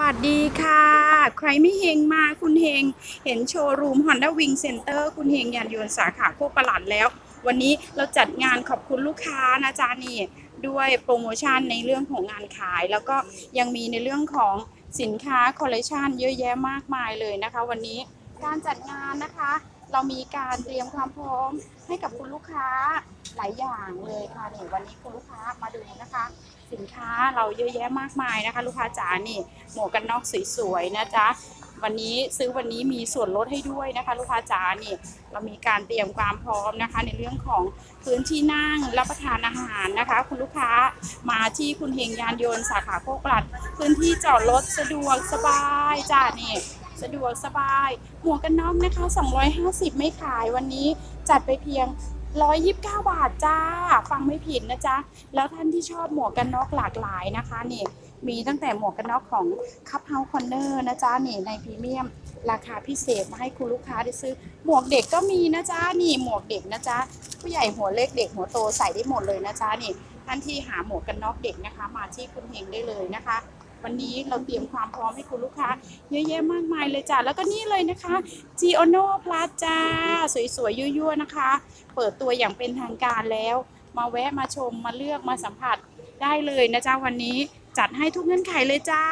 วัสดีค่ะ ใครไม่เฮงมาคุณเฮง เห็นโชว์รูม Honda Wing Center คุณเฮงยานยนต์สาขาโคกประหลัดแล้ว วันนี้เราจัดงานขอบคุณลูกค้านะจ๊ะนี่ ด้วยโปรโมชั่นในเรื่องของงานขาย แล้วก็ยังมีในเรื่องของสินค้าคอลเลคชันเยอะแยะมากมายเลยนะคะ วันนี้การจัดงานนะคะ เรามีการเตรียมความพร้อมให้กับคุณลูกค้าหลายอย่างเลยค่ะนี่วันนี้คุณลูกค้ามาดูนะคะ สินค้าเราเยอะแยะมากมายนะคะ ลูกค้าจ๋านี่หมวกกันน็อกสวยๆนะจ๊ะวันนี้ซื้อวันนี้มีส่วนลดให้ด้วยนะคะ ลูกค้าจ๋านี่เรามีการเตรียมความพร้อมนะคะ ในเรื่องของพื้นที่นั่งรับประทานอาหารนะคะ คุณลูกค้ามาที่คุณเฮงยานยนต์สาขาโคกลัด พื้นที่จอดรถสะดวกสบายจ้านี่ สะดวกสบาย หมวกกันน็อกนะคะ 250 ไม่ขายวันนี้จัดไปเพียง 129 บาทจ้า ฟังไม่ผิดนะจ๊ะ แล้วท่านที่ชอบหมวกกันน็อกหลากหลายนะคะนี่มีตั้งแต่หมวกกันน็อกของ Cup House Corner นะจ๊ะนี่ในพรีเมียม ราคาพิเศษมาให้คุณลูกค้าได้ซื้อ หมวกเด็กก็มีนะจ๊ะนี่หมวกเด็กนะจ๊ะผู้ใหญ่หัวเล็กเด็กหัวโตใส่ได้หมดเลยนะจ๊ะนี่ท่านที่หาหมวกกันน็อกเด็กนะคะ มาที่คุณเฮงได้เลยนะคะ วันนี้เราเตรียมความพร้อมให้คุณลูกค้าเยอะแยะมากมายเลยจ้ะ แล้วก็นี่เลยนะคะ g i o n o Plus จ้าสวยๆ ยั่วๆ นะคะ เปิดตัวอย่างเป็นทางการแล้ว มาแวะมาชมมาเลือกมาสัมผัสได้เลยนะจ๊ะวันนี้จัดให้ทุกเงื่อนไขเลยจ้า